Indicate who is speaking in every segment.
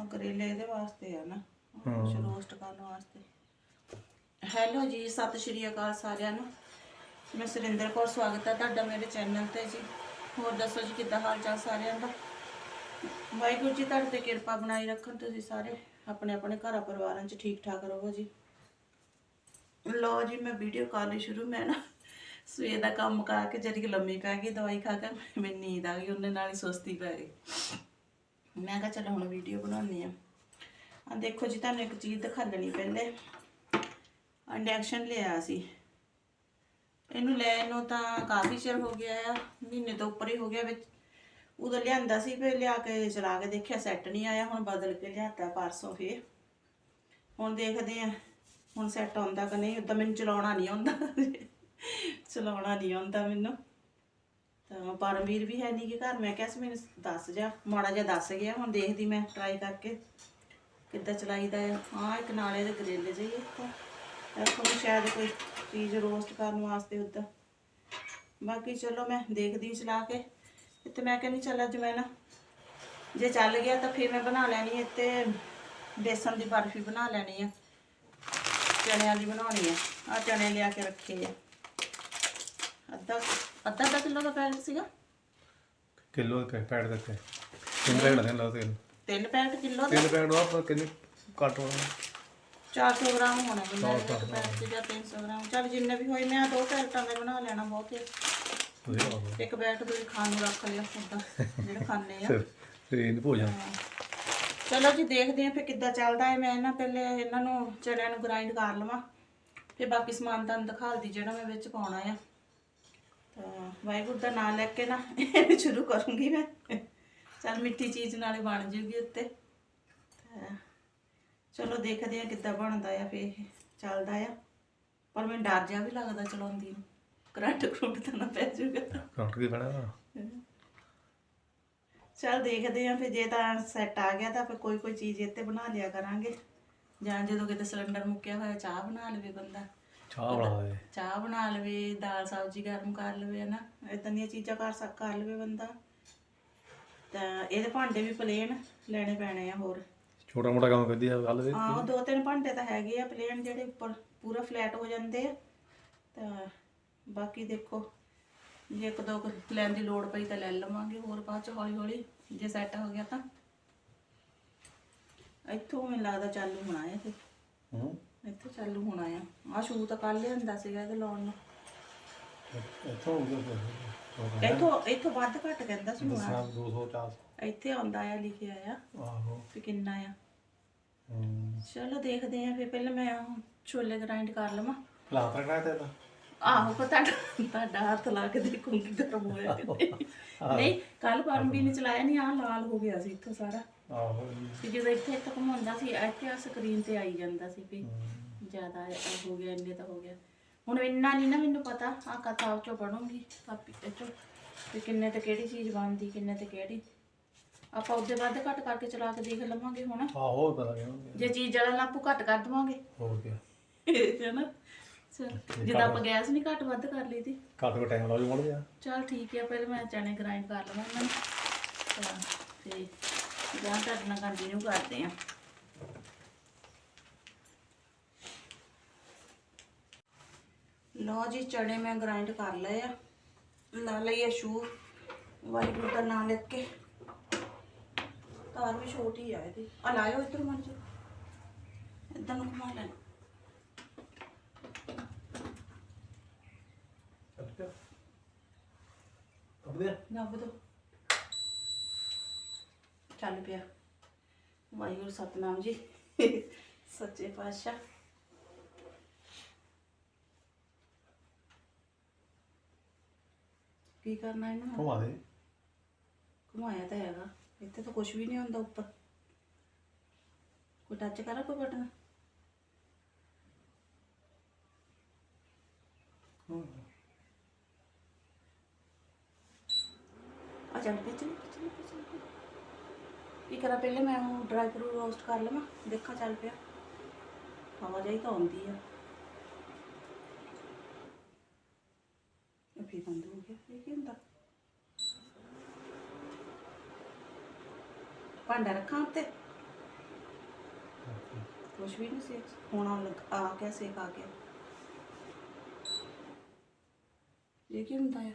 Speaker 1: ਆ ਕਰੇਲੇ ਇਹਦੇ ਵਾਸਤੇ ਆ ਨਾ। ਕੁਝ ਰੋਸਟ ਕਰਨ ਵਾਸਤੇ। ਹੈਲੋ ਜੀ ਸਤਿ ਸ਼੍ਰੀ ਅਕਾਲ ਸਾਰਿਆਂ ਨੂੰ। ਮੈਂ ਸੁਰਿੰਦਰ ਕੌਰ ਸਵਾਗਤ ਹੈ ਤੁਹਾਡਾ ਮੇਰੇ ਚੈਨਲ ਤੇ ਜੀ। ਹੋਰ ਦੱਸੋ ਜੀ ਕਿੱਦਾਂ ਹਾਲ ਚਾਲ ਸਾਰਿਆਂ ਦਾ? ਵਾਹਿਗੁਰੂ ਜੀ ਤੁਹਾਡੇ ਤੇ ਕਿਰਪਾ ਬਣਾਈ ਰੱਖਣ ਤੁਸੀਂ ਸਾਰੇ। ਆਪਣੇ ਆਪਣੇ ਘਰਾਂ ਪਰਿਵਾਰਾਂ 'ਚ ਠੀਕ ਠਾਕ ਰਹੋ ਜੀ। ਲੋ ਜੀ ਮੈਂ ਵੀਡੀਓ ਕਰ ਲਈ ਸ਼ੁਰੂ। ਮੈਂ ਨਾ ਸਵੇਰ ਦਾ ਕੰਮ ਕਰਕੇ ਜਦ ਕਿ ਲੰਮੀ ਪੈ ਗਈ ਦਵਾਈ ਖਾ ਕੇ। ਮੈਨੂੰ ਨੀਂਦ ਆ ਗਈ ਉਹਨੇ ਨਾਲ ਹੀ ਸੁਸਤੀ ਪੈ ਗਈ। ਮੈਂ ਕਿਹਾ ਚਲੋ ਹੁਣ ਵੀਡੀਓ ਬਣਾਉਣੀ ਆ ਆ ਦੇਖੋ ਜੀ, ਤੁਹਾਨੂੰ ਇੱਕ ਚੀਜ਼ ਦਿਖਾਣੀ ਪਹਿਲੇ ਇੰਡੈਕਸ਼ਨ ਲਿਆ ਸੀ। ਇਹਨੂੰ ਲੈਣ ਨੂੰ ਤਾਂ ਕਾਫੀ ਚਿਰ ਹੋ ਗਿਆ ਆ, ਮਹੀਨੇ ਤੋਂ ਉੱਪਰ ਹੀ ਹੋ ਗਿਆ ਵਿੱਚ। ਉਦੋਂ ਲਿਆਂਦਾ ਸੀ, ਫਿਰ ਲਿਆ ਕੇ ਚਲਾ ਕੇ ਦੇਖਿਆ ਸੈੱਟ ਨਹੀਂ ਆਇਆ, ਹੁਣ ਬਦਲ ਕੇ ਲਿਆਤਾ ਪਰਸੋਂ ਫੇਰ। ਹੁਣ ਦੇਖਦੇ ਆ ਹੁਣ ਸੈੱਟ ਆਉਂਦਾ ਕਿ ਨਹੀਂ ਉਦਾਂ ਮੈਨੂੰ ਚਲਾਉਣਾ ਨਹੀਂ ਆਉਂਦਾ। ਚਲਾਉਣਾ ਨਹੀਂ ਆਉਂਦਾ ਮੈਨੂੰ। ਤਾਂ ਪਰਮਵੀਰ ਵੀ ਹੈ ਨਹੀਂ ਕਿ ਘਰ। ਮੈਂ ਕਿਹਾ ਸੀ ਮੈਨੂੰ ਦੱਸ ਜਾ। ਮਾੜਾ ਜਿਹਾ ਦੱਸ ਗਿਆ। ਹੁਣ ਦੇਖਦੀ ਮੈਂ ਟਰਾਈ ਕਰਕੇ ਕਿੱਦਾਂ ਚਲਾਈਦਾ ਆ। ਹਾਂ, ਇੱਕ ਨਾਲੇ ਦੇ ਕਰੇਲੇ ਜਿਹੇ ਇੱਕ ਦੇਖੋ ਸ਼ਾਇਦ ਕੋਈ ਚੀਜ਼ ਰੋਸਟ ਕਰਨ ਵਾਸਤੇ ਉੱਦਾਂ। ਬਾਕੀ ਚਲੋ ਮੈਂ ਦੇਖਦੀ ਚਲਾ ਕੇ। ਤੇ ਮੈਂ ਕਹਿੰਦੀ, ਚੱਲ ਅੱਜ ਮੈਂ ਨਾ ਜੇ ਚੱਲ ਗਿਆ ਤਾਂ ਫਿਰ ਮੈਂ ਬਣਾ ਲੈਣੀ ਹੈ ਤੇ ਬੇਸਨ ਦੀ ਬਰਫੀ ਬਣਾ ਲੈਣੀ ਆ। ਚਣਿਆਂ ਦੀ ਬਣਾਉਣੀ ਆ। ਆ ਚਣੇ ਲਿਆ ਕੇ ਰੱਖੇ ਆ। ਅੱਧਾ ਅੱਧਾ ਅੱਧਾ ਕਿਲੋ ਦਾ ਪੈਕਟ ਸੀਗਾ।
Speaker 2: ਕਿਲੋ ਦੇ ਪੈੜ ਦਿੱਤੇ। ਤਿੰਨ ਪੈੜ ਦੇ ਲਾ ਤਿੰਨ।
Speaker 1: ਤਿੰਨ ਪੈਕਟ ਕਿਲੋ ਦੇ?
Speaker 2: ਤਿੰਨ ਪੈੜ ਆਪਾਂ ਕਿੰਨੇ ਕੱਟ ਹੋਣਾ
Speaker 1: 400 ਗ੍ਰਾਮ ਹੋਣਾ ਬੰਦਾ ਇੱਕ ਪੈਕਟ ਜਾਂ 300 ਗ੍ਰਾਮ। ਚੱਲ ਜਿੰਨੇ ਵੀ ਹੋਏ ਮੈਂ ਦੋ ਪੈਕਟਾਂ ਦਾ ਬਣਾ ਲੈਣਾ ਬਹੁਤ। ਹੈ
Speaker 2: ਤੁਸੀਂ
Speaker 1: ਇੱਕ ਪੈਕਟ ਤੁਸੀਂ ਖਾਣ ਨੂੰ ਰੱਖ ਲਿਆ ਉਦਾਂ ਜਿਹੜੇ ਖਾਣੇ ਆ।
Speaker 2: ਇਹ ਭੋਜਨ
Speaker 1: ਚਲੋ ਜੀ ਦੇਖਦੇ ਆਂ ਫਿਰ ਕਿੱਦਾਂ ਚੱਲਦਾ ਹੈ। ਮੈਂ ਨਾ ਪਹਿਲੇ ਇਹਨਾਂ ਨੂੰ ਚਣਿਆਂ ਨੂੰ ਗ੍ਰਾਈਂਡ ਕਰ ਲਵਾਂ। ਫਿਰ ਬਾਕੀ ਸਮਾਨ ਤੁਹਾਨੂੰ ਦਿਖਾਲਦੀ ਜਿਹੜਾ ਮੈਂ ਵਿੱਚ ਪਾਉਣਾ ਆ। ਵਾਹਿਗੁਰੂ ਦਾ ਨਾਮ ਲੈ ਕੇ ਨਾ ਇਹ ਸ਼ੁਰੂ ਕਰੂੰਗੀ ਮੈਂ। ਚਲ ਮਿੱਠੀ ਚੀਜ਼ ਨਾਲੇ ਬਣ ਜੂਗੀ ਉੱਤੇ। ਚਲੋ ਦੇਖਦੇ ਆਂ ਕਿੱਦਾਂ ਬਣਦਾ ਆ ਇਹ ਚੱਲਦਾ ਆ। ਪਰ ਮੈਨੂੰ ਡਰ ਜਿਹਾ ਵੀ ਲੱਗਦਾ ਚਲਾਉਂਦੀ ਨੂੰ। ਕਰੰਟ ਕਰੰਟ ਤਾਂ ਨਾ ਪੈ ਜਾਊਗਾ
Speaker 2: ਕਾਊਂਟ ਕੀ ਬਣਾ
Speaker 1: ਚਲ ਦੇਖਦੇ ਆਂ ਫਿਰ ਜੇ ਤਾਂ ਸੈੱਟ ਆ ਗਿਆ ਤਾਂ ਫਿਰ ਕੋਈ ਕੋਈ ਚੀਜ਼ ਇੱਥੇ ਬਣਾ ਲਿਆ ਕਰਾਂਗੇ। ਜਾਂ ਜਦੋਂ ਕਿਤੇ ਸਿਲੰਡਰ ਮੁੱਕਿਆ ਹੋਇਆ ਚਾਹ ਬਣਾ ਲਵੇ ਬੰਦਾ।
Speaker 2: ਚਾਹ ਬਣਾ ਦੇ
Speaker 1: ਚਾਹ ਬਣਾ ਲਵੇ ਦਾਲ ਸਬਜ਼ੀ ਗਰਮ ਕਰ ਲਵੇ ਨਾ ਇਦਾਂ ਦੀਆਂ ਚੀਜ਼ਾਂ ਕਰ ਸਕ ਕਰ ਲਵੇ ਬੰਦਾ। ਤਾਂ ਇਹਦੇ ਭਾਂਡੇ ਵੀ ਪਲੇਨ ਲੈਣੇ ਪੈਣੇ ਆ ਹੋਰ।
Speaker 2: ਛੋਟਾ ਮੋਟਾ ਕੰਮ ਕਰਦੀ ਆ ਗੱਲ ਦੇ
Speaker 1: ਆਹੋ ਦੋ ਤਿੰਨ ਭਾਂਡੇ ਤਾਂ ਹੈਗੇ ਆ ਪਲੇਨ ਜਿਹੜੇ ਉੱਪਰ ਪੂਰਾ ਫਲੈਟ ਹੋ ਜਾਂਦੇ ਆ। ਤਾਂ ਬਾਕੀ ਦੇਖੋ ਜੇ ਇੱਕ ਦੋ ਲੈਣ ਦੀ ਲੋੜ ਪਈ ਤਾਂ ਲੈ ਲਵਾਂਗੇ ਹੋਰ ਬਾਅਦ ਚ ਹੌਲੀ ਹੌਲੀ ਜੇ ਸੈੱਟ ਹੋ ਗਿਆ ਤਾਂ। ਇੱਥੋਂ ਮੈਨੂੰ ਲੱਗਦਾ ਚਾਲੂ ਹੋਣਾ ਹੈ ਤੇ
Speaker 2: ਹੂੰ।
Speaker 1: ਇੱਥੋਂ ਚਾਲੂ ਹੋਣਾ ਆ ਆ ਸ਼ੂ ਤਾਂ ਕੱਲ ਲਿਆਂਦਾ ਸੀਗਾ ਇਹਦੇ ਲਾਉਣ ਨੂੰ।
Speaker 2: ਇੱਥੋਂ ਹੋ। ਗਿਆ
Speaker 1: ਇੱਥੋਂ ਇੱਥੋਂ ਵੱਧ ਘੱਟ ਕਹਿੰਦਾ ਸੀ ਹੋਣਾ।
Speaker 2: ਸਾਬ 200 400
Speaker 1: ਇੱਥੇ ਆਉਂਦਾ ਆ ਲਿਖਿਆ ਆ
Speaker 2: ਆਹੋ।
Speaker 1: ਵੀ ਕਿੰਨਾ ਆ। ਚਲੋ ਦੇਖਦੇ ਆ ਫਿਰ ਪਹਿਲਾਂ ਮੈਂ ਛੋਲੇ ਗ੍ਰਾਈਂਡ ਕਰ ਲਵਾਂ।
Speaker 2: ਤਾਂ ਕਰਾ ਤੇ ਤਾਂ?
Speaker 1: ਆਹੋ ਪਰ ਤੁਹਾਡਾ ਹੱਥ ਲਾ ਕੇ ਦੇਖੂੰਗੀ ਗਰਮ ਹੋਇਆ ਕਿ ਨਹੀਂ। ਕੱਲ ਪਰਮਵੀਰ ਨੇ ਚਲਾਇਆ ਨਹੀਂ ਆ ਲਾਲ ਹੋ ਗਿਆ ਸੀ ਇੱਥੋਂ ਸਾਰਾ।
Speaker 2: ਆਹੋ
Speaker 1: ਤੇ ਜਦੋਂ ਇੱਥੇ ਇੱਥੇ ਘੁਮਾਉਂਦਾ ਸੀ ਇੱਥੇ ਸਕਰੀਨ ਤੇ ਆਈ ਜਾਂਦਾ ਸੀ ਵੀ ਜ਼ਿਆਦਾ ਇਹ ਹੋ ਗਿਆ ਇੰਨੇ ਤਾਂ ਹੋ ਗਿਆ। ਹੁਣ ਇੰਨਾ ਨਹੀਂ ਨਾ ਮੈਨੂੰ ਪਤਾ ਆ ਕਿਤਾਬ ਚੋਂ ਪੜੂੰਗੀ ਕਾਪੀ ਚੋਂ ਵੀ ਕਿੰਨੇ ਤੇ ਕਿਹੜੀ ਚੀਜ਼ ਬਣਦੀ ਕਿੰਨੇ ਤੇ ਕਿਹੜੀ। ਆਪਾਂ ਉਹਦੇ ਵੱਧ ਘੱਟ ਕਰਕੇ ਚਲਾ ਕੇ ਦੇਖ ਲਵਾਂਗੇ ਹੁਣ।
Speaker 2: ਆਹੋ ਪਤਾ ਨਹੀਂ
Speaker 1: ਜੇ ਚੀਜ਼ ਵਾਲਾ ਲਾਪੂ ਘੱਟ ਕਰ ਦਵਾਂਗੇ।
Speaker 2: ਹੋ ਗਿਆ
Speaker 1: ਹੈਨਾ? ਚਲ ਜਿੱਦਾਂ ਆਪਾਂ ਗੈਸ ਨਹੀਂ ਘੱਟ ਵੱਧ ਕਰ ਲਈ ਤੀ
Speaker 2: ਕੱਟ ਕੋ ਟਾਈਮ ਲਾ ਜੂ ਮੜ ਗਿਆ
Speaker 1: ਚਲ ਠੀਕ ਹੈ ਪਹਿਲਾਂ ਮੈਂ ਚਣੇ ਗ੍ਰਾਈਂਡ ਕਰ ਲਵਾਂ ਇਹਨਾਂ ਨੂੰ। ਤਾਂ ਤੇ ਜਾਂ ਤੁਹਾਡੇ ਨਾਲ ਕੰਟੀਨਿਊ ਕਰਦੇ ਆਂ ਲਓ ਜੀ ਚਣੇ ਮੈਂ ਗ੍ਰਾਈਂਡ ਕਰ ਲਏ ਆ। ਲਾ ਲਈਏ ਸ਼ੂ ਵਾਹਿਗੁਰੂ ਦਾ ਨਾਮ ਲੈ ਕੇ। ਤਾਰ ਵੀ ਛੋਟੀ ਆ ਇਹਦੀ। ਆ ਲਾਇਓ ਇੱਧਰ ਮਰ ਜਾ ਇਦਾਂ ਨੂੰ ਘੁਮਾ ਲੈਣਾ।
Speaker 2: ਕੱਟ ਦੇ
Speaker 1: ਦੱਬ ਦੋ। ਚੱਲ ਪਿਆ। ਵਾਹਿਗੁਰੂ ਸਤਨਾਮ ਜੀ। ਸੱਚੇ ਪਾਤਸ਼ਾਹ। ਕੀ ਕਰਨਾ ਇਹਨੂੰ
Speaker 2: ਘੁਮਾ ਦੇ।
Speaker 1: ਘੁਮਾਇਆ ਤਾਂ ਹੈਗਾ। ਇੱਥੇ ਤਾਂ ਕੁਝ ਵੀ ਨਹੀਂ ਹੁੰਦਾ ਉੱਪਰ। ਕੋਈ ਟੱਚ ਕਰਾ ਕੋਈ ਬਟਨ ਆ ਚੱਲ ਪਈ ਚੱਲ ਪਈ, ਕੀ ਕਰਾਂ ਪਹਿਲੇ ਮੈਂ ਉਹ ਡਰਾਈ ਫਰੂਟ ਰੋਸਟ ਕਰ ਲਵਾਂ ਦੇਖਾਂ ਚੱਲ ਪਿਆ। ਹਵਾ ਜਾਈ ਤਾਂ ਆਉਂਦੀ ਆ। ਇਹ ਬੰਦ ਹੋ ਗਿਆ ਇਹ ਕੀ ਹੁੰਦਾ? ਭਾਂਡਾ ਰੱਖਾਂ ਉੱਤੇ? ਕੁਛ ਵੀ ਨਹੀਂ ਸੀ। ਹੁਣ ਲੱਗ ਆ ਗਿਆ ਸੇਕ ਆ ਗਿਆ। ਇਹ ਕੀ ਹੁੰਦਾ ਹੈ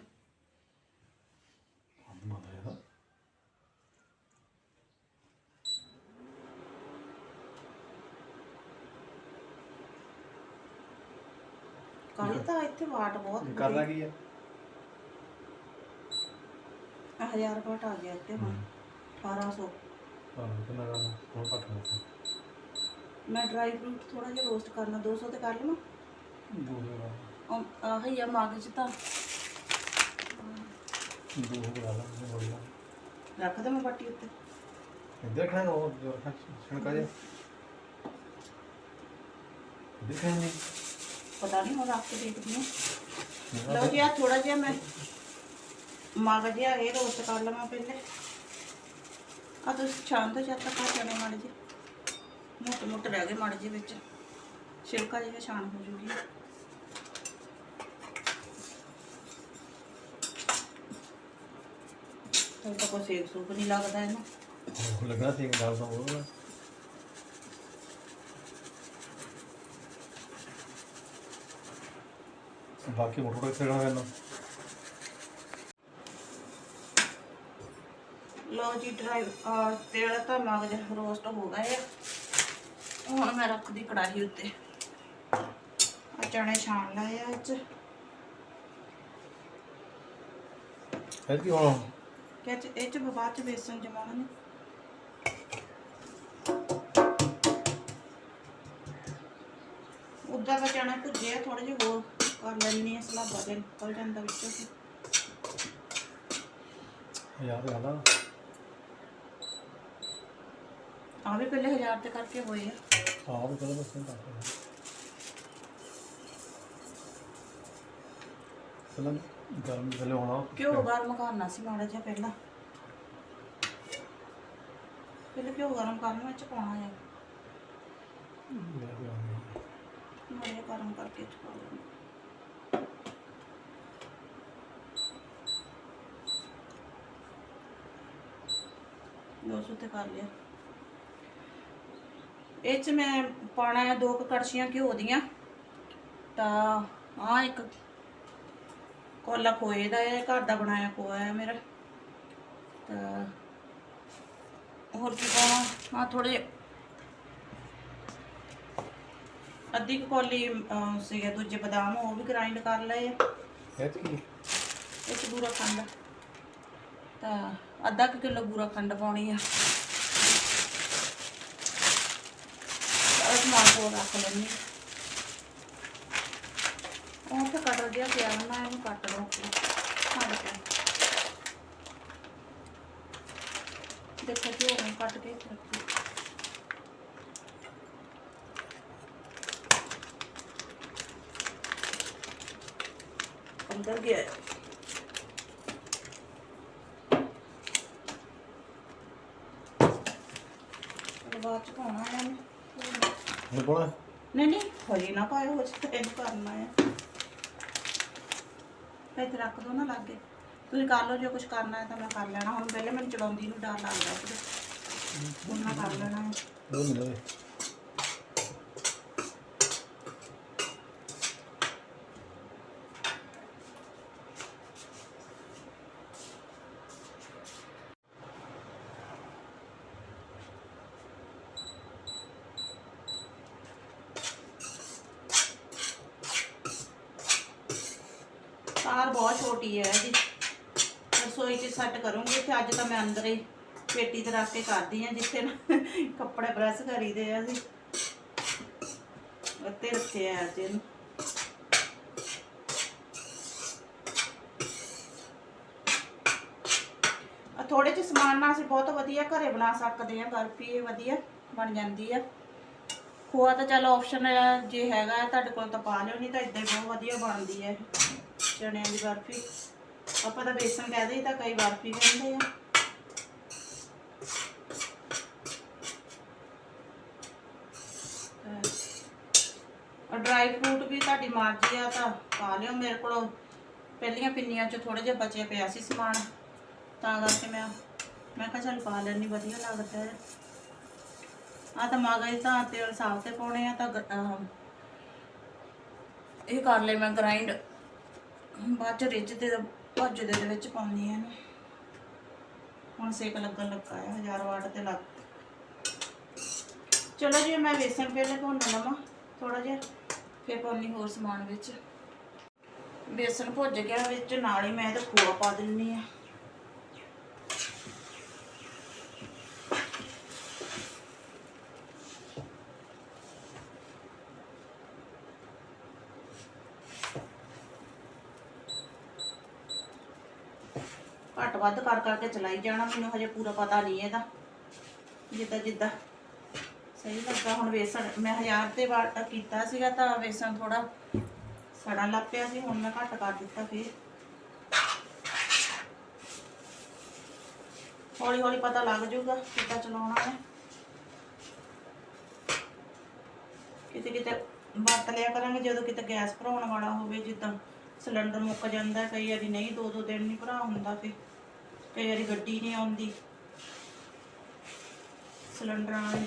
Speaker 1: ਕੱਲ ਤਾਂ ਇੱਥੇ ਵਾਟ ਬਹੁਤ
Speaker 2: ਕਰਨਾ ਕੀ ਆ?
Speaker 1: ਆ ਹਜ਼ਾਰ ਵਾਟ ਆ ਗਿਆ ਇੱਥੇ ਹੁਣ। 1800
Speaker 2: ਹਾਂ ਕਿੰਨਾ ਕਰਨਾ? ਹੁਣ ਘੱਟ ਹੋ
Speaker 1: ਮੈਂ ਡਰਾਈ ਫਰੂਟ ਥੋੜਾ ਜਿਹਾ ਰੋਸਟ ਕਰਨਾ 200 ਤੇ ਕਰ ਲਵਾਂ?
Speaker 2: ਦੂਰ
Speaker 1: ਉਹ ਆਹੀ ਆ ਮਗਜ ਤਾਂ।
Speaker 2: ਦੂਰ ਵਾਲਾ ਨਹੀਂ ਬੋਲਣਾ
Speaker 1: ਰੱਖ ਦੇ ਮੈਂ ਪੱਟੀ ਉੱਤੇ।
Speaker 2: ਇੱਧਰ ਖਾਣਾ ਉਹ ਜੋ ਛਣਕਾ ਜਾ ਇੱਧਰ ਖਾਣਾ ਨਹੀਂ
Speaker 1: ਪਤਾ ਨਹੀਂ ਹੁਣ ਰੱਖ ਕੇ ਦੇਖਦੀ ਹਾਂ। ਲਓ ਜੀ ਆ ਥੋੜਾ ਜਿਹਾ ਮੈਂ ਮਗਜ ਜਿਹਾ ਇਹ ਰੋਸਟ ਕਰ ਲਵਾਂ ਪਹਿਲੇ। ਆ ਤੁਸੀਂ ਛਾਣ ਤੋਂ ਜਦ ਤੱਕ ਆ ਮਾੜੇ ਜੀ ਮੋਟੇ ਮੋਟੇ ਰਹਿ ਗਏ ਮਾੜੇ ਜਿਹੇ ਵਿੱਚ। ਛਿਲਕਾ ਜਿਹਾ ਛਾਣ ਹੋ ਜੂਗੀ। ਤਾਂ ਕੋਈ ਸੇਕ ਸੂਪ ਨਹੀਂ ਲੱਗਦਾ ਇਹਨੂੰ।
Speaker 2: ਲੱਗਣਾ ਸੀ ਗੱਲ ਤਾਂ ਮੋਟਰ ਕੋਲ ਖੇਡਣਾ ਕਰਨਾ
Speaker 1: ਲਓ ਜੀ ਡਰਾਈ ਤੇਲ ਤਾਂ ਮਗਜ ਰੋਸਟ ਹੋ ਗਏ ਹੁਣ ਮੈਂ ਰੱਖਦੀ ਕੜਾਹੀ ਉੱਤੇ। ਆ ਚਣੇ ਛਾਣ ਲਏ ਆ ਇਹ ਚ
Speaker 2: ਫਿਰ ਕੀ ਹੋਣਾ?
Speaker 1: ਕਿ ਚ ਇਹ ਚ ਬਾਅਦ ਚ ਬੇਸਨ ਜਮਾਉਣਾ ਨੇ। ਉੱਦਾਂ ਦਾ ਚਣਾ ਭੁੱਜੇ ਥੋੜੇ ਜਿਹਾ ਹੋਰ। ਕਰ ਲੈਣੀ ਆ ਸਲਾਬਾ ਦੇ ਨਿਕਲ ਜਾਂਦਾ ਵਿੱਚੋਂ ਦੀ।
Speaker 2: ਯਾਦ ਕਰਦਾ
Speaker 1: ਆਹ ਵੀ ਪਹਿਲੇ ਹਜ਼ਾਰ ਤੇ ਕਰਕੇ ਹੋਏ ਆ।
Speaker 2: ਆਹ ਵੀ ਪਹਿਲਾਂ ਬਸ ਨਹੀਂ ਕਰਦਾ ਪਹਿਲਾਂ ਗਰਮ ਪਹਿਲੇ ਹੋਣਾ।
Speaker 1: ਘਿਓ ਗਰਮ ਕਰਨਾ ਸੀ ਮਾੜਾ ਜਿਹਾ ਪਹਿਲਾਂ। ਪਹਿਲੇ ਘਿਓ ਗਰਮ ਕਰਨਾ ਵਿੱਚ ਪਾਉਣਾ ਹੈ ਮਾੜਾ ਜਿਹਾ ਗਰਮ ਕਰਕੇ ਚ ਪਾ ਲੈਣਾ ਦੋ ਸੌ ਤੇ ਕਰ ਲਿਆ। ਇਹ ਚ ਮੈਂ ਪਾਣਾ ਹੈ ਦੋ ਕੁ ਕੜਛੀਆਂ ਘਿਓ ਦੀਆਂ। ਤਾਂ ਆ ਇੱਕ ਕੋਲਾ ਖੋਏ ਦਾ ਹੈ ਘਰ ਦਾ ਬਣਾਇਆ ਖੋਆ ਹੈ ਮੇਰਾ। ਤਾਂ ਹੋਰ ਕੀ ਪਾਵਾਂ? ਆ ਥੋੜੇ ਅੱਧੀ ਕੌਲੀ ਸੀਗੇ ਦੂਜੇ ਬਦਾਮ ਉਹ ਵੀ ਗ੍ਰਾਈਂਡ ਕਰ ਲਏ
Speaker 2: ਇਹ ਤੇ ਕੀ?
Speaker 1: ਇਹ 'ਚ ਬੂਰਾ ਖੰਡ। ਤਾਂ ਅੱਧਾ ਕੁ ਕਿਲੋ ਬੂਰਾ ਖੰਡ ਪਾਉਣੀ ਆ। ਸਾਰਾ ਸਮਾਨ ਕੋਲ ਰੱਖ ਲੈਣੀ ਉਹ ਤੇ ਕਟਰ ਜਿਹਾ ਪਿਆ ਨਾ ਇਹਨੂੰ ਕੱਟ ਲਓ ਖੰਡ ਕੇ ਦੇਖੋ ਕਿ ਉਹ ਕੱਟ ਕੇ ਇੱਥੇ ਰੱਖੀ। ਅੰਦਰ ਗਿਆ। ਬਾਅਦ ਚ ਪਾਉਣਾ ਹੈ ਇਹਨੂੰ
Speaker 2: ਹੁਣ ਕੋਣਾ
Speaker 1: ਨਹੀਂ ਨਹੀਂ ਹਜੇ ਨਾ ਪਾਇਓ ਹੋ ਤੇ ਇਹਨੂੰ ਕਰਨਾ ਹੈ ਇੱਥੇ ਰੱਖ ਦੋ ਨਾ ਲਾਗੇ। ਤੁਸੀਂ ਕਰ ਲਓ ਜੇ ਕੁਝ ਕਰਨਾ ਹੈ ਤਾਂ ਮੈਂ ਕਰ ਲੈਣਾ। ਹੁਣ ਪਹਿਲੇ ਮੈਨੂੰ ਚਲਾਉਂਦੀ ਨੂੰ ਡਰ ਲੱਗਦਾ ਸੀ। ਹੁਣ ਮੈਂ ਕਰ ਲੈਣਾ ਹੈ
Speaker 2: ਉਹ ਮਿਲੇ
Speaker 1: ਕਾਰ ਬਹੁਤ ਛੋਟੀ ਹੈ ਜੀ ਰਸੋਈ 'ਚ ਸੈੱਟ ਕਰੂੰਗੀ ਤੇ ਅੱਜ ਪੇਟੀ ਤੇ ਰੱਖ ਕੇ ਕਰਦੀ ਆ ਜਿੱਥੇ ਨਾ ਕੱਪੜੇ ਪ੍ਰੈਸ ਕਰੀਦੇ ਆ ਅਸੀਂ। ਉੱਤੇ ਰੱਖੇ ਅੱਜ ਇਹਨੂੰ। ਥੋੜੇ ਜਿਹੇ ਸਮਾਨ ਨਾਲ ਅਸੀਂ ਬਹੁਤ ਵਧੀਆ ਘਰੇ ਬਣਾ ਸਕਦੇ ਆ, ਬਰਫੀ ਇਹ ਵਧੀਆ ਬਣ ਜਾਂਦੀ ਆ। ਖੋਆ ਤਾਂ ਚਲੋ ਆਪਸ਼ਨ ਜੇ ਹੈਗਾ ਤੁਹਾਡੇ ਕੋਲ ਤਾਂ ਪਾ ਲਿਓ, ਨਹੀਂ ਤਾਂ ਇਦਾਂ ਹੀ ਬਹੁਤ ਵਧੀਆ ਬਣਦੀ ਹੈ ਇਹ ਚਣਿਆਂ ਦੀ ਬਰਫੀ। ਆਪਾਂ ਤਾਂ ਬੇਸਨ ਕਹਦੇ ਤਾਂ ਕਈ ਬਰਫੀ ਕਹਿੰਦੇ ਆ। ਡਰਾਈ ਫਰੂਟ ਵੀ ਤੁਹਾਡੀ ਮਰਜ਼ੀ ਆ, ਤਾਂ ਪਾ ਲਿਓ ਮੇਰੇ ਕੋਲ। ਪਹਿਲੀਆਂ ਪਿੰਨੀਆਂ 'ਚ ਥੋੜਾ ਜਿਹਾ ਬਚਿਆ ਪਿਆ ਸੀ ਸਮਾਨ। ਤਾਂ ਕਰਕੇ ਮੈਂ ਮੈਂ ਕਿਹਾ ਚੱਲ ਪਾ ਲੈਣੀ ਵਧੀਆ ਲੱਗਦਾ ਹੈ। ਆ ਤਾਂ ਮਗਜ ਤਾਂ ਤੇਲ ਸਾਫ਼ ਤੇ ਪਾਉਣੇ ਆ, ਤਾਂ ਇਹ ਕਰ ਲੈ ਮੈਂ ਗ੍ਰਾਈਂਡ ਬਾਅਦ ਚ ਰਿੱਜ ਤੇ ਭੱਜ ਦੇ ਦੇ ਵਿੱਚ ਪਾਉਣੀ ਆ ਹੁਣ ਸੇਕ ਲੱਗਣ ਲੱਗਾ ਆ 1000 ਵਾਟ ਤੇ ਲੱਗ ਚਲੋ ਜੀ, ਮੈਂ ਵੇਸਣ ਪਹਿਲੇ ਭੁੰਨ ਲਵਾਂ ਥੋੜਾ ਜਿਹਾ। ਫਿਰ ਪਾਉਣੀ ਹੋਰ ਸਮਾਨ ਵਿੱਚ। ਬੇਸਨ ਭੁੱਜ ਗਿਆ, ਵਿੱਚ ਨਾਲ ਹੀ ਮੈਂ ਇਹਦੇ ਖੋਆ ਪਾ ਦਿੰਨੀ ਆ। ਘੱਟ ਵੱਧ ਕਰ ਕਰਕੇ ਚਲਾਈ ਜਾਣਾ, ਮੈਨੂੰ ਹਜੇ ਪੂਰਾ ਪਤਾ ਨਹੀਂ ਇਹਦਾ। ਜਿੱਦਾਂ ਜਿੱਦਾਂ ਸਹੀ ਲੱਗਾ। ਹੁਣ ਵੇਸਣ ਮੈਂ ਹਜ਼ਾਰ ਤੇ ਵਾਟ ਕੀਤਾ ਸੀਗਾ ਤਾਂ ਵੇਸਣ ਥੋੜਾ ਸੜਨ ਲੱਗ ਪਿਆ ਸੀ ਹੁਣ ਮੈਂ ਘੱਟ ਕਰ ਦਿੱਤਾ ਫਿਰ। ਹੌਲੀ ਹੌਲੀ ਪਤਾ ਲੱਗ ਜਾਊਗਾ ਕਿੱਦਾਂ ਚਲਾਉਣਾ ਹੈ। ਕਿਤੇ ਕਿਤੇ ਵਰਤ ਲਿਆ ਕਰਾਂਗੇ ਜਦੋਂ ਕਿਤੇ ਗੈਸ ਭਰਾਉਣ ਵਾਲਾ ਹੋਵੇ ਜਿੱਦਾਂ ਸਿਲੰਡਰ ਮੁੱਕ ਜਾਂਦਾ ਹੈ, ਕਈ ਵਾਰੀ ਨਹੀਂ ਦੋ ਦੋ ਦਿਨ ਨਹੀਂ ਭਰਾ ਹੁੰਦਾ ਫਿਰ। ਕਈ ਵਾਰੀ ਗੱਡੀ ਨਹੀਂ ਆਉਂਦੀ। ਸਿਲੰਡਰਾਂ ਵਾਲੀ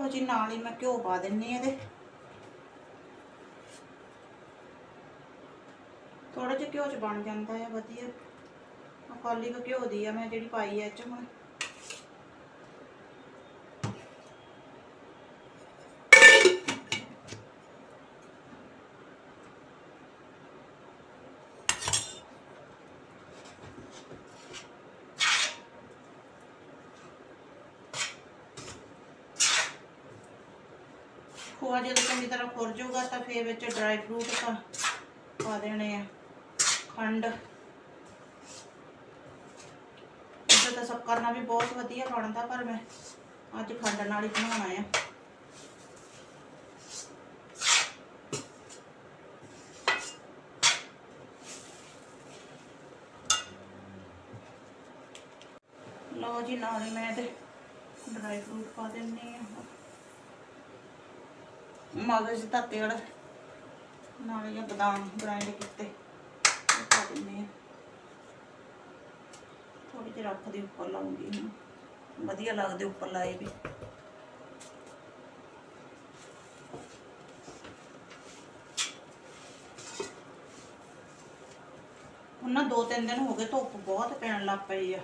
Speaker 1: ਲੋ ਜੀ, ਨਾਲ ਹੀ ਮੈਂ ਘਿਓ ਪਾ ਦਿੰਨੀ ਆ ਇਹਦੇ। ਥੋੜਾ ਜਿਹਾ ਘਿਓ ਚ ਬਣ ਜਾਂਦਾ ਹੈ ਵਧੀਆ। ਖਾਲੀ ਕੌਲੀ ਘਿਓ ਦੀ ਆ, ਮੈਂ ਜਿਹੜੀ ਪਾਈ ਐ ਚ ਹੁਣ। ਖੋਆ ਜਦੋਂ ਚੰਗੀ ਤਰ੍ਹਾਂ ਖੁਰ ਜਾਊਗਾ ਤਾਂ ਫਿਰ ਵਿੱਚ ਡਰਾਈ ਫਰੂਟ ਪਾ ਪਾ ਦੇਣੇ ਆ, ਖੰਡ। ਇਹ ਤਾਂ ਸ਼ੱਕਰ ਨਾਲ ਵੀ ਬਹੁਤ ਵਧੀਆ ਬਣਦਾ ਪਰ ਮੈਂ ਅੱਜ ਖੰਡ ਨਾਲ ਹੀ ਬਣਾਉਣਾ ਆ। ਲਓ ਜੀ ਨਾਲ ਹੀ ਮੈਂ ਇਹਦੇ ਡਰਾਈ ਫਰੂਟ ਪਾ ਦਿੰਨੀ ਆ। ਮਗਜ਼ ਦਾ ਤੇਲ ਨਾਲੇ ਇਹ ਬਦਾਮ ਗ੍ਰਾਈਂਡ ਕੀਤੇ। ਪਾ ਦਿੰਦੇ ਥੋੜੀ ਜਿਹੀ ਰੱਖ ਦੇ ਉੱਪਰ ਲਾਉਂਗੀ ਇਹਨੂੰ। ਵਧੀਆ ਲੱਗਦੇ ਉੱਪਰ ਲਾਏ ਵੀ। ਹੁਣ ਨਾ ਦੋ ਤਿੰਨ ਦਿਨ ਹੋ ਗਏ, ਧੁੱਪ ਬਹੁਤ ਪੈਣ ਲੱਗ ਪਈ ਆ।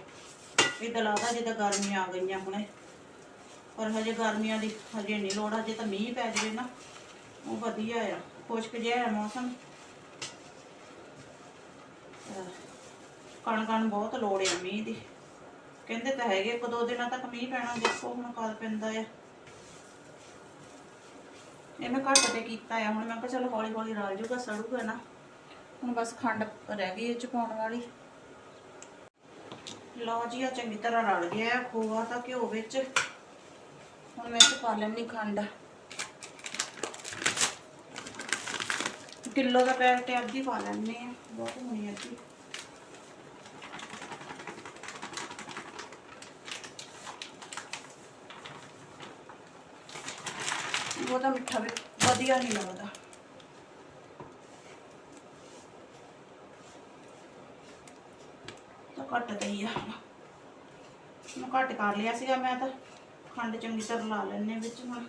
Speaker 1: ਇਹ ਲੱਗਦਾ ਜਿੱਦਾਂ ਗਰਮੀ ਆ ਗਈਆਂ ਹੁਣੇ। ਪਰ ਹਜੇ ਗਰਮੀਆਂ ਦੀ ਹਜੇ ਨਹੀਂ ਲੋੜ, ਹਜੇ ਤਾਂ ਮੀਂਹ ਪੈ ਜਾਵੇ ਨਾ। ਉਹ ਵਧੀਆ ਆ, ਖੁਸ਼ਕ ਜਿਹਾ ਹੈ ਮੌਸਮ। ਅਹ ਕਣਕਾਂ ਬਹੁਤ ਲੋੜ ਆ ਮੀਂਹ ਦੀ। ਕਹਿੰਦੇ ਤਾਂ ਹੈਗੇ, ਇੱਕ ਦੋ ਦਿਨਾਂ ਤੱਕ ਮੀਂਹ ਪੈਣਾ, ਦੇਖੋ ਹੁਣ ਕਦ ਪੈਂਦਾ ਆ। ਇਹ ਮੈਂ ਘੱਟ ਤੇ ਕੀਤਾ ਆ, ਹੁਣ ਮੈਂ ਕਿਹਾ ਚਲੋ ਹੌਲੀ ਹੌਲੀ ਰਲ ਜੂਗਾ, ਸੜੂਗਾ ਨਾ। ਹੁਣ ਬਸ ਖੰਡ ਰਹਿ ਗਈ ਇਹ ਚ ਪਾਉਣ ਵਾਲੀ। ਲਓ ਜੀ ਆ ਚੰਗੀ ਤਰ੍ਹਾਂ ਰਲ ਗਿਆ ਖੋਆ ਤਾਂ ਘਿਓ ਵਿੱਚ। ਹੁਣ ਮੈਂ ਇਹ 'ਚ ਪਾ ਲੈਣੀ ਖੰਡ। ਕਿਲੋ ਦਾ ਪੈਕਟ ਹੈ, ਅੱਧੀ ਪਾ ਲੈਣੇ ਆ ਬਹੁਤ ਹੋਣੀ ਅੱਧੀ। ਬਹੁਤਾ ਮਿੱਠਾ ਵੀ ਵਧੀਆ ਨਹੀਂ ਲੱਗਦਾ। ਤਾਂ ਘੱਟ ਗਈ ਆ। ਮੈਂ ਘੱਟ ਕਰ ਲਿਆ ਸੀਗਾ ਮੈਂ ਤਾਂ। ਖੰਡ ਚੰਗੀ ਤਰ੍ਹਾਂ ਲਾ ਲੈਣੇ ਵਿੱਚ ਹੁਣ।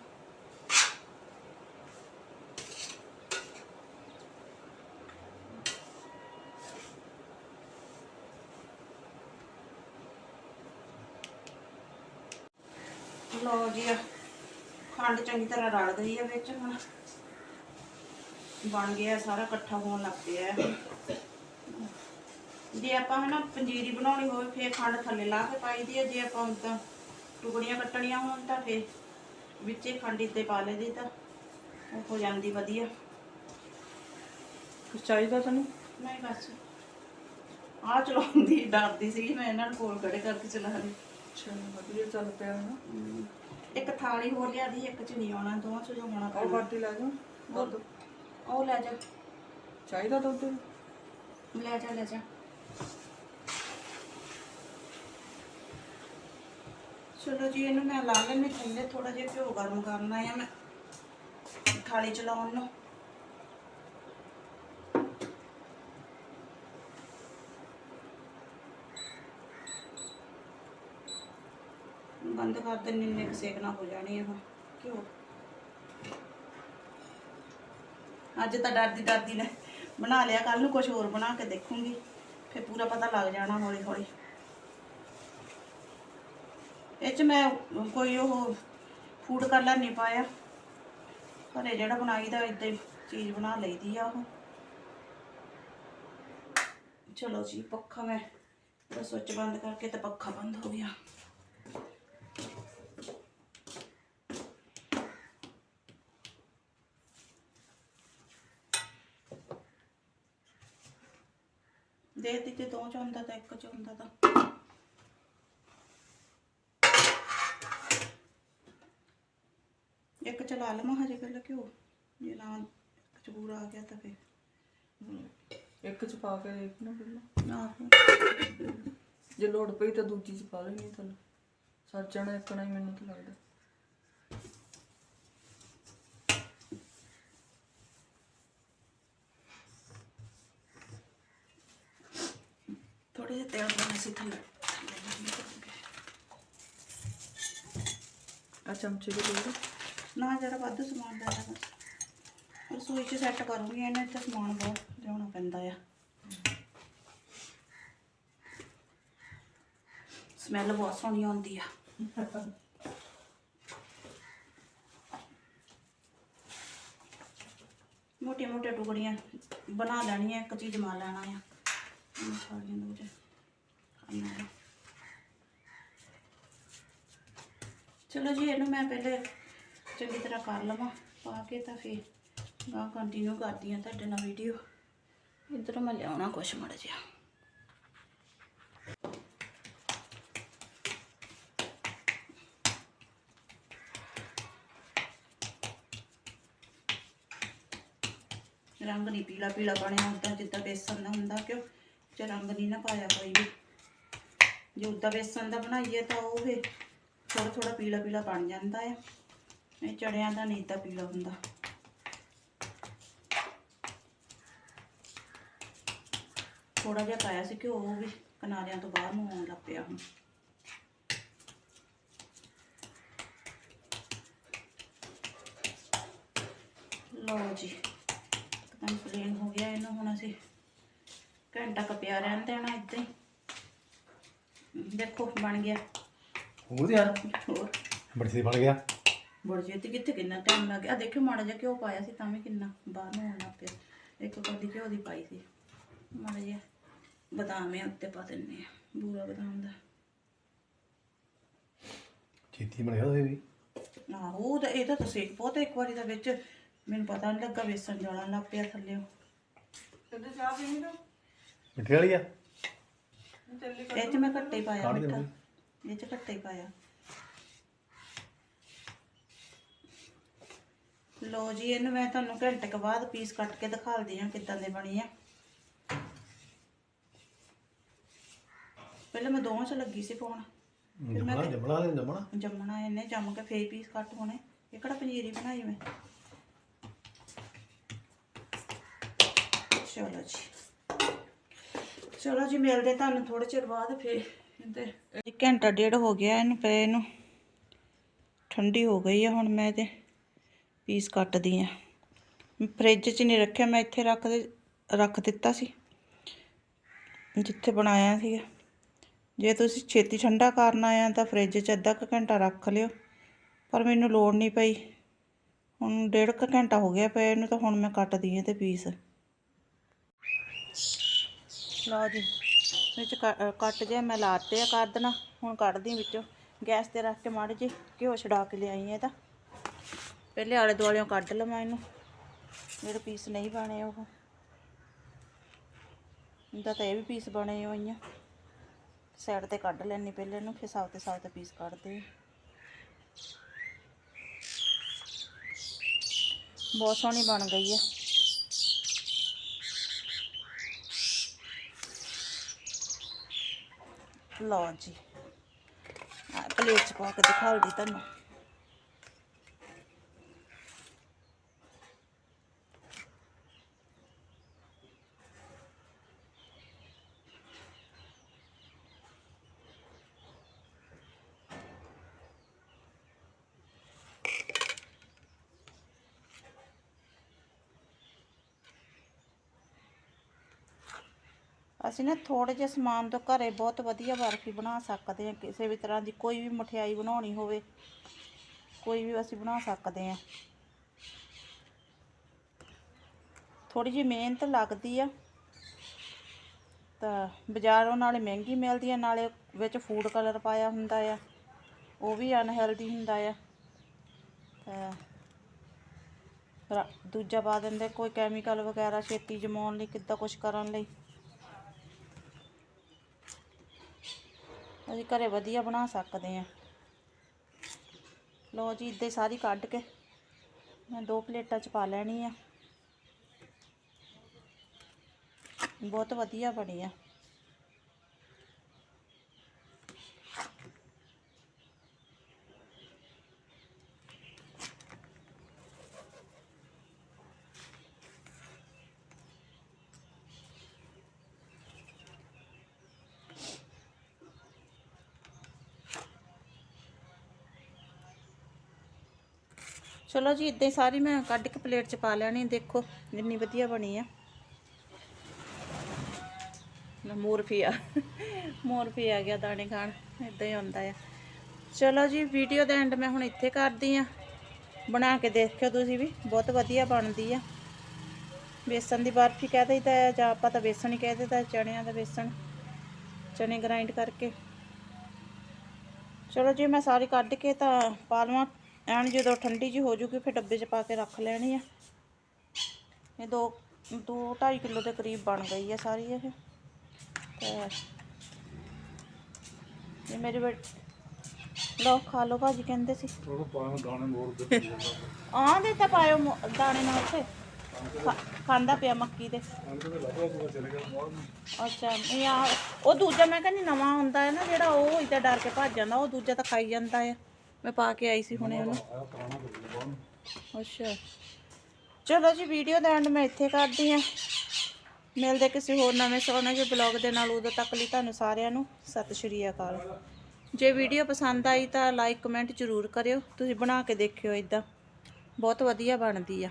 Speaker 1: ਲਓ ਜੀ ਖੰਡ ਚੰਗੀ ਤਰ੍ਹਾਂ ਰਲ ਗਈ ਆ ਵਿੱਚ ਹੁਣ। ਬਣ ਗਿਆ, ਸਾਰਾ ਇਕੱਠਾ ਹੋਣ ਲੱਗ ਪਿਆ ਜੇ ਆਪਾਂ ਹਨਾ ਪੰਜੀਰੀ ਬਣਾਉਣੀ ਹੋਵੇ, ਫੇਰ ਖੰਡ ਥੱਲੇ ਲਾ ਕੇ ਪਾਈ ਦੀ ਹੈ ਜੇ ਆਪਾਂ ਹੁਣ ਟੁਕੜੀਆਂ ਕੱਟਣੀਆਂ ਹੋਣ ਤਾਂ ਫੇਰ ਵਿੱਚੇ ਖੰਡ ਇੱਤੇ ਪਾ ਲਈਦੀ ਤਾਂ ਉਹ ਹੋ ਜਾਂਦੀ ਵਧੀਆ।
Speaker 3: ਕੁਛ ਚਾਹੀਦਾ ਤੈਨੂੰ?
Speaker 1: ਨਹੀਂ ਬਸ। ਆ ਚਲਾਉਂਦੀ ਡਰਦੀ ਸੀ ਮੈਂ ਇਹਨਾਂ ਨੂੰ ਕੋਲ ਖੜੇ ਕਰਕੇ ਚਲਾ ਰਹੀ
Speaker 3: ਅੱਛਾ ਵਧੀਆ ਚੱਲ ਪਿਆ ਨਾ।
Speaker 1: ਇੱਕ ਥਾਲੀ ਹੋਰ ਲਿਆਦੀ ਇੱਕ ਚ ਨਹੀਂ ਆਉਣਾ ਦੋਵਾਂ ਚ ਜੋ ਹੋਣਾ
Speaker 3: ਉਹ ਬਾਟੀ ਲੈ ਜਾ ਦੁੱਧ।
Speaker 1: ਉਹ ਲੈ ਜਾ।
Speaker 3: ਚਾਹੀਦਾ ਦੁੱਧ?
Speaker 1: ਲੈ ਜਾ ਲੈ ਜਾ। ਚਲੋ ਜੀ, ਇਹਨੂੰ ਮੈਂ ਲਾ ਲੈਣੇ ਥੱਲੇ ਥੋੜਾ ਜਿਹਾ ਘਿਓ ਗਰਮ ਕਰਨਾ ਆ ਮੈਂ। ਥਾਲੀ ਚ ਲਾਉਣ ਨੂੰ। ਬੰਦ ਕਰ ਦਿੰਨੀ ਨੇ ਸੇਕ ਨਾ ਹੋ ਜਾਣੀ ਇਹ ਘਿਓ। ਅੱਜ ਤਾਂ ਡਰਦੀ ਡਰਦੀ ਨੇ ਬਣਾ ਲਿਆ ਕੱਲ ਨੂੰ ਕੁਝ ਹੋਰ ਬਣਾ ਕੇ ਦੇਖੂੰਗੀ, ਫਿਰ ਪੂਰਾ ਪਤਾ ਲੱਗ ਜਾਣਾ ਹੌਲੀ ਹੌਲੀ। ਇਹ ਚ ਮੈਂ ਕੋਈ ਉਹ ਫੂਡ ਕਲਰ ਨਹੀਂ ਪਾਇਆ। ਘਰੇ ਜਿਹੜਾ ਬਣਾਈਦਾ ਇਦਾਂ ਹੀ ਚੀਜ਼ ਬਣਾ ਲਈਦੀ ਆ ਉਹ। ਚਲੋ ਜੀ, ਪੱਖਾ ਮੈਂ ਤਾਂ ਸੁੱਚ ਬੰਦ ਕਰਕੇ ਤਾਂ ਪੱਖਾ ਬੰਦ ਹੋ ਗਿਆ। ਦੇ ਦਿੱਤੇ ਦੋ ਚ ਹੁੰਦਾ ਤਾਂ ਇੱਕ ਚ ਹੁੰਦਾ ਤਾਂ। ਇੱਕ ਚਲਾ ਲਵਾਂ ਹਜੇ ਪਹਿਲਾਂ ਘਿਓ ਜੇ ਨਾ ਇੱਕ ਚ ਪੂਰਾ ਆ ਗਿਆ ਤਾਂ ਫਿਰ।
Speaker 3: ਇੱਕ ਚ ਪਾ ਕੇ ਦੇਖ ਨਾ ਪਹਿਲਾਂ। ਜੇ ਲੋੜ ਪਈ ਤਾਂ ਦੂਜੀ ਚ ਪਾ ਲੈਣੀ ਤਾਂ ਸੱਚ ਜਾਣਾ ਇੱਕ ਨਾ ਹੀ ਮੈਨੂੰ ਤਾਂ ਲੱਗਦਾ।
Speaker 1: ਥੋੜੇ ਜਿਹਾ ਤੇਲ ਪਾਉਣਾ ਸੀ ਥੱਲੇ।
Speaker 3: ਆ ਚਮਚੇ ਦੇ ਲੋੜ
Speaker 1: ਨਾ ਜਿਹੜਾ ਵਾਧੂ ਸਮਾਨ ਦਾ ਹੈ ਬਸ। ਰਸੋਈ 'ਚ ਸੈੱਟ ਕਰੂੰਗੀ, ਇਹਨੇ ਇੱਥੇ ਸਮਾਨ ਬਹੁਤ ਲਿਆਉਣਾ ਪੈਂਦਾ ਆ। ਸਮੈਲ ਬਹੁਤ ਸੋਹਣੀ ਆਉਂਦੀ ਆ। ਮੋਟੀਆਂ ਮੋਟੀਆਂ ਟੁਕੜੀਆਂ ਬਣਾ ਲੈਣੀਆਂ, ਇੱਕ ਚੀਜ਼ ਮਾ ਲੈਣਾ ਆ। ਸਾਰੀਆਂ ਦੋ ਜੇ ਆ। ਚਲੋ ਜੀ, ਇਹਨੂੰ ਮੈਂ ਪਹਿਲੇ ਚੰਗੀ ਤਰ੍ਹਾਂ ਕਰ ਲਵਾਂ। ਪਾ ਕੇ ਤਾਂ ਫਿਰ ਗਾਂ ਕੰਟੀਨਿਊ ਕਰਦੀ ਹਾਂ ਤੁਹਾਡੇ ਨਾਲ ਵੀਡੀਓ ਇੱਧਰੋਂ ਮੈਂ ਲਿਆਉਣਾ ਕੁਛ ਮੜ ਜਿਹਾ। ਰੰਗ ਨਹੀਂ ਪੀਲਾ ਪੀਲਾ ਬਣਿਆ ਹੁੰਦਾ, ਜਿੱਦਾਂ ਬੇਸਨ ਦਾ ਹੁੰਦਾ, ਕਿਉਂ? ਚ ਰੰਗ ਨਹੀਂ ਨਾ ਪਾਇਆ ਕੋਈ ਵੀ। ਜੇ ਉਦਾਂ ਬੇਸਨ ਦਾ ਬਣਾਈਏ ਤਾਂ ਉਹ ਫਿਰ ਥੋੜਾ ਥੋੜਾ ਪੀਲਾ ਪੀਲਾ ਬਣ ਜਾਂਦਾ ਹੈ ਇਹ ਚੜਿਆਂ ਦਾ ਨਹੀਂ ਤਾਂ ਪੀਲਾ ਹੁੰਦਾ। ਥੋੜਾ ਜਿਹਾ ਪਾਇਆ ਸੀ ਕਿ ਉਹ ਵੀ ਕਿਨਾਰਿਆਂ ਤੋਂ ਬਾਹਰ ਨੂੰ ਆਉਣ ਲੱਗ ਪਿਆ ਹੁਣ। ਲਓ ਜੀ ਕੰਪਲੀਟ ਹੋ ਗਿਆ ਇਹਨੂੰ ਹੁਣ ਅਸੀਂ। ਘੰਟਾ ਕੁ ਪਿਆ ਰਹਿਣ ਦੇਣਾ ਇੱਦਾਂ ਹੀ। ਦੇਖੋ ਬਣ ਗਿਆ।
Speaker 2: ਹੋਰ ਯਾਰ।
Speaker 1: ਹੋਰ।
Speaker 2: ਬੜੀ ਸੀ ਬਣ ਗਿਆ।
Speaker 1: ਬੜ ਛੇਤੀ ਕਿੱਥੇ ਕਿੰਨਾ ਟਾਈਮ ਲੱਗ ਗਿਆ। ਦੇਖਿਓ ਮਾੜਾ ਜਿਹਾ ਘਿਓ ਪਾਇਆ ਸੀ ਤਾਂ ਵੀ ਕਿੰਨਾ ਬਾਹਰ ਨੂੰ ਆਉਣ ਲੱਗ ਪਿਆ। ਇੱਕ ਕੌਲੀ ਘਿਓ ਦੀ ਪਾਈ ਸੀ। ਮਾੜਾ ਜਿਹਾ ਬਦਾਮ ਉੱਤੇ ਪਾ ਦਿੰਨੇ ਆ ਬੂਰਾ ਬਦਾਮ ਦਾ।
Speaker 2: ਛੇਤੀ ਬਣ ਗਿਆ ਉਹ ਵੀ?
Speaker 1: ਆਹੋ ਉਹ ਤਾਂ ਇਹਦਾ ਤਾਂ ਸੇਕ ਬਹੁਤ ਇੱਕ ਵਾਰੀ ਦਾ ਵਿੱਚ ਮੈਨੂੰ ਪਤਾ ਨਹੀਂ ਲੱਗਾ ਵੇਸਣ ਜਾਣਾ ਲੱਗ ਪਿਆ ਥੱਲੇ।
Speaker 3: ਕਦੇ ਚਾਹ ਪੀਣੀ ਤਾਂ?
Speaker 2: ਮਿੱਠੀ ਵਾਲੀ ਆ?
Speaker 1: ਇਹ ਚ ਮੈਂ ਘੱਟੇ ਪਾਇਆ ਮਿੱਠਾ? ਇਹ ਚ ਘੱਟੇ ਪਾਇਆ। ਲੋ ਜੀ ਇਹਨੂੰ ਮੈਂ ਤੁਹਾਨੂੰ ਘੰਟੇ ਕੁ ਬਾਅਦ ਪੀਸ ਕੱਟ ਕੇ ਦਿਖਾਲਦੀ ਹਾਂ ਕਿੱਦਾਂ ਦੇ ਬਣੀ ਆ। ਪਹਿਲਾਂ ਮੈਂ ਦੋਵਾਂ ਚ ਲੱਗੀ ਸੀ ਪਾਉਣ।
Speaker 2: ਜਮਣਾ ਜਮਣਾ ਲੈ ਜਮਣਾ?
Speaker 1: ਜੰਮਣਾ ਇਹਨੇ ਜੰਮ ਕੇ ਫੇਰ ਪੀਸ ਕੱਟ ਹੋਣੇ। ਇਹ ਕਿਹੜਾ ਪੰਜੀਰੀ ਬਣਾਈ ਮੈਂ? ਚਲੋ ਜੀ। ਚਲੋ ਜੀ ਮਿਲਦੇ ਤੁਹਾਨੂੰ ਥੋੜੇ ਚਿਰ ਬਾਅਦ ਫੇਰ ਇਹਦੇ। ਘੰਟਾ ਡੇਢ ਹੋ ਗਿਆ ਇਹਨੂੰ ਪਏ ਨੂੰ ਠੰਡੀ ਹੋ ਗਈ ਆ ਹੁਣ ਮੈਂ ਇਹਦੇ ਪੀਸ ਕੱਟਦੀ ਆ। ਫ੍ਰਿਜ 'ਚ ਨਹੀਂ ਰੱਖਿਆ, ਮੈਂ ਇੱਥੇ ਰੱਖ ਦੇ, ਰੱਖ ਦਿੱਤਾ ਸੀ। ਜਿੱਥੇ ਬਣਾਇਆ ਸੀਗਾ। ਜੇ ਤੁਸੀਂ ਛੇਤੀ ਠੰਡਾ ਕਰਨਾ ਆ ਤਾਂ ਫ੍ਰਿਜ 'ਚ ਅੱਧਾ ਕੁ ਘੰਟਾ ਰੱਖ ਲਿਓ, ਪਰ ਮੈਨੂੰ ਲੋੜ ਨਹੀਂ ਪਈ। ਹੁਣ ਡੇਢ ਕੁ ਘੰਟਾ ਹੋ ਗਿਆ ਪਿਆ, ਇਹਨੂੰ ਤਾਂ ਹੁਣ ਮੈਂ ਕੱਟਦੀ ਹਾਂ ਤੇ ਪੀਸ। ਲਓ ਜੀ, ਵਿੱਚ ਕ- ਕੱਟ ਜੇ ਮੈਂ ਲਾਤੇ ਆ ਕਰ ਦੇਣਾ। ਹੁਣ ਕੱਢਦੀ ਵਿੱਚੋਂ। ਗੈਸ ਤੇ ਰੱਖ ਕੇ ਮਾੜੇ ਜੀ ਘਿਓ ਛਡਾ ਕੇ ਲਿਆਈ ਹੈ ਤਾਂ। ਪਹਿਲੇ ਆਲੇ ਦੁਆਲਿਓਂ ਕੱਢ ਲਵਾਂ ਇਹਨੂੰ। ਜਿਹੜੇ ਪੀਸ ਨਹੀਂ ਬਣੇ ਉਹ। ਇਹਦਾ ਤਾਂ ਇਹ ਵੀ ਪੀਸ ਬਣੇ ਹੋਈਆਂ ਸਾਈਡ ਤੇ ਕੱਢ ਲੈਣੀ ਪਹਿਲੇ ਇਹਨੂੰ, ਫਿਰ ਸਾਫ਼ ਤੇ ਸਾਫ਼ ਤੇ ਪੀਸ ਕੱਢਦੇ ਬਹੁਤ ਸੋਹਣੀ ਬਣ ਗਈ ਹੈ ਲਓ ਜੀ। ਪਲੇਟ 'ਚ ਪਾ ਕੇ ਦਿਖਾਉਂਦੀ ਤੁਹਾਨੂੰ। ਅਸੀਂ ਨਾ ਥੋੜੇ ਜਿਹੇ ਸਮਾਨ ਤੋਂ ਘਰੇ ਬਹੁਤ ਵਧੀਆ ਬਰਫੀ ਬਣਾ ਸਕਦੇ ਹਾਂ। ਕਿਸੇ ਵੀ ਤਰ੍ਹਾਂ ਦੀ ਕੋਈ ਵੀ ਮਠਿਆਈ ਬਣਾਉਣੀ ਹੋਵੇ, ਕੋਈ ਵੀ ਅਸੀਂ ਬਣਾ ਸਕਦੇ ਹਾਂ। ਥੋੜੀ ਜਿਹੀ ਮਿਹਨਤ ਲੱਗਦੀ ਆ। ਤਾਂ ਬਾਜ਼ਾਰੋਂ ਨਾਲੇ ਮਹਿੰਗੀ ਮਿਲਦੀ ਆ, ਨਾਲੇ ਵਿੱਚ ਫੂਡ ਕਲਰ ਪਾਇਆ ਹੁੰਦਾ ਆ, ਉਹ ਵੀ ਅਨਹੈਲਦੀ ਹੁੰਦਾ ਆ। ਤਾਂ ਦੂਜਾ ਪਾ ਦਿੰਦੇ ਕੋਈ ਕੈਮੀਕਲ ਵਗੈਰਾ, ਛੇਤੀ ਜਮਾਉਣ ਲਈ, ਕਿੱਦਾਂ ਕੁਝ ਕਰਨ ਲਈ। ਅਸੀਂ ਘਰੇ ਵਧੀਆ ਬਣਾ ਸਕਦੇ ਹਾਂ। ਲੋ ਜੀ, ਇੱਦਾਂ ਹੀ ਸਾਰੀ ਕੱਢ ਕੇ ਮੈਂ ਦੋ ਪਲੇਟਾਂ ਚ ਪਾ ਲੈਣੀ ਆ। ਬਹੁਤ ਵਧੀਆ ਬਣੀ ਆ। ਚਲੋ ਜੀ, ਇੱਦਾਂ ਹੀ ਸਾਰੀ ਮੈਂ ਕੱਢ ਕੇ ਪਲੇਟ 'ਚ ਪਾ ਲੈਣੀ ਦੇਖੋ ਜਿੰਨੀ ਵਧੀਆ ਬਣੀ ਆ। ਮੋਰਫੀ ਆ। ਮੋਰਫੀ ਆ ਗਿਆ ਦਾਣੇ ਖਾਣ, ਇਦਾਂ ਹੀ ਹੁੰਦਾ ਆ। ਚਲੋ ਜੀ ਵੀਡੀਓ ਦਾ ਐਂਡ ਮੈਂ ਹੁਣ ਇੱਥੇ ਕਰਦੀ ਆ। ਬਣਾ ਕੇ ਦੇਖਿਓ ਤੁਸੀਂ ਵੀ, ਬਹੁਤ ਵਧੀਆ ਬਣਦੀ ਆ। ਬੇਸਨ ਦੀ ਬਰਫੀ ਕਹਿ ਦਈਦਾ ਜਾਂ ਆਪਾਂ ਤਾਂ ਬੇਸਨ ਹੀ ਕਹਿ ਦਿੰਦਾ ਚਣਿਆਂ ਦਾ ਬੇਸਨ ਚਣੇ ਗ੍ਰਾਈਂਡ ਕਰਕੇ। ਚਲੋ ਜੀ, ਮੈਂ ਸਾਰੀ ਕੱਢ ਕੇ ਤਾਂ ਪਾ ਲਵਾਂ। ਐਨ ਜਦੋਂ ਠੰਡੀ ਜੀ ਹੋ ਜੂਗੀ ਫਿਰ ਡੱਬੇ 'ਚ ਪਾ ਕੇ ਰੱਖ ਲੈਣੀ ਆ। ਇਹ ਦੋ ਦੋ 2.5 ਕਿਲੋ ਦੇ ਕਰੀਬ ਬਣ ਗਈ ਆ ਸਾਰੀ ਇਹ। ਤੇ ਇਹ ਮੇਰੇ ਬੇਟ ਲੋ ਖਾ ਲੋ ਭਾਜੀ ਕਹਿੰਦੇ ਸੀ।
Speaker 2: ਉਹ ਪਾਣ ਦਾਣੇ ਮੋੜ ਦੇ
Speaker 1: ਆਹ ਦੇ ਤਾਂ ਪਾਇਓ ਮੋ- ਦਾਣੇ ਨਾਲ ਖਾ- ਖਾਂਦਾ ਪਿਆ ਮੱਕੀ ਦੇ।
Speaker 2: ਤੇ
Speaker 1: ਅੱਛਾ ਇਹ ਆ ਉਹ ਦੂਜਾ ਮੈਂ ਕਹਿੰਦੀ ਨਵਾਂ ਹੁੰਦਾ ਹੈ ਨਾ ਜਿਹੜਾ ਉਹ ਇਦਾਂ ਡਰ ਕੇ ਭੱਜ ਜਾਂਦਾ ਉਹ ਦੂਜਾ ਤਾਂ ਖਾਈ ਜਾਂਦਾ ਹੈ ਮੈਂ ਪਾ ਕੇ ਆਈ ਸੀ ਹੁਣੇ ਉਹਨੂੰ। ਅੱਛਾ। ਚਲੋ ਜੀ ਵੀਡੀਓ ਦਾ ਐਂਡ ਮੈਂ ਇੱਥੇ ਕਰਦੀ ਆ ਮਿਲਦੇ ਕਿਸੇ ਹੋਰ ਨਵੇਂ ਸੋਹਣੇ ਜਿਹੇ ਬਲੌਗ ਦੇ ਨਾਲ ਉਦੋਂ ਤੱਕ ਲਈ ਤੁਹਾਨੂੰ ਸਾਰਿਆਂ ਨੂੰ ਸਤਿ ਸ਼੍ਰੀ ਅਕਾਲ। ਜੇ ਵੀਡੀਓ ਪਸੰਦ ਆਈ ਤਾਂ ਲਾਈਕ ਕਮੈਂਟ ਜ਼ਰੂਰ ਕਰਿਓ। ਤੁਸੀਂ ਬਣਾ ਕੇ ਦੇਖਿਓ ਇਦਾਂ ਬਹੁਤ ਵਧੀਆ ਬਣਦੀ ਆ।